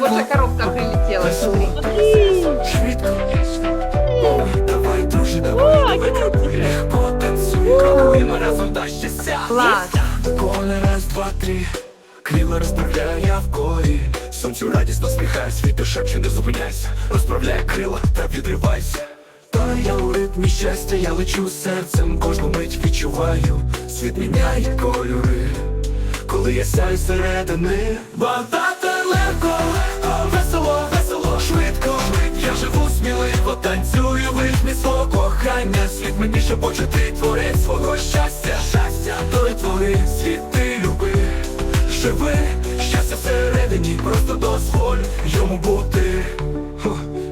Боже, коробка прилетела. Давай, давай, Клас. Коли раз, два, три Крила розправляє в колі Сонцю радісно сміхається, вітер шепче, не зупиняйся Розправляє крила та відривайся Та я у ритмі щастя, я лечу серцем Кожну мить відчуваю Світ міняє кольори Коли я сяю середини Багато сміливо, танцюю в ритмі свого кохання. Світ мені шепоче, ти творець свого щастя. Щастя, то й твори світи люби. Живи, щастя всередині, просто дозволь йому бути.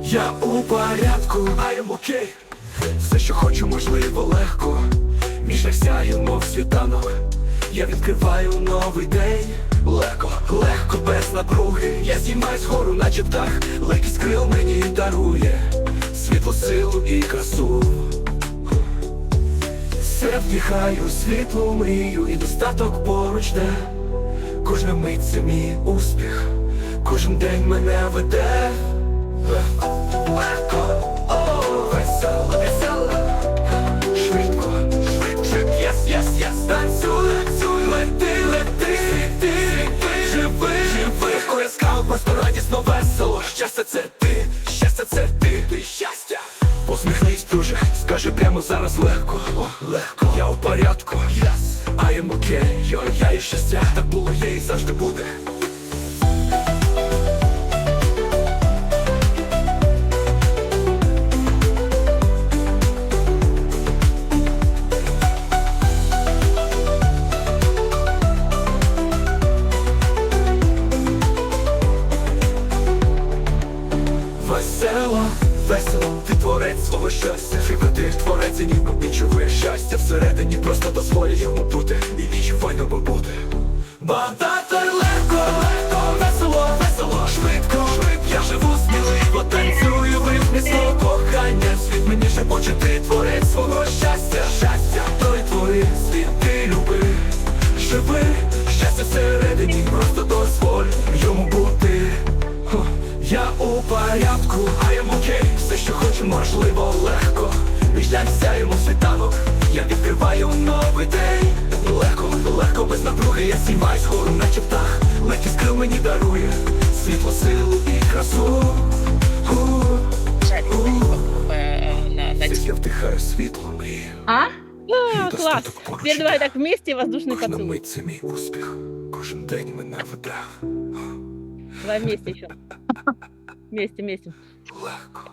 Я у порядку, I am okay. Все, що хочу, можливо, легко. Шлях сяє, мов світанок. Я відкриваю новий день. Легко, легко, без напруги. Я знімаюсь гору, наче птах. Легкість крил мені дарує Світло, силу і красу. Все вдихаю, світло мрію і достаток поруч де Кожна мить це мій успіх, кожен день мене веде Друже, скажи прямо зараз легко, о, легко, я у порядку, yes, I am okay, йо, я і щастя, так було, є і завжди буде. Весело, ти творець свого щастя. Живи ти творець і ніби відчуєш щастя. Всередині просто дозволь йому бути І відчувай би бути. Багато легко, легко, весело, весело, швидко, швидко Я живу сміливо, танцюю в ритмі свого кохання Світ мені шепоче, ти творець свого щастя. Щастя, то й твори, світ ти люби. Живи, порядку, I am okay. Все, що хочу, можливо, легко. Шлях сяємо світанок. Я відкриваю новий день. Легко, легко, без напруги. Я знімаюсь гору, наче птах. Легкість крил мені дарує Світло, силу і красу. У, у. Десь я вдихаю світло мрії А? А, достаток поруч. Теперь давай так вместе воздушный Кожна поцелуй. мить це мій успіх. Кожен день мене веде. Давай вместе еще. Вместе, вместе. Легко,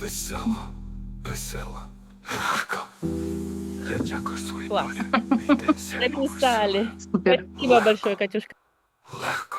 весело, весело, легко. Я дякую своїй Клас. долі. Написали. Супер. Спасибо большое, Катюшка. Легко,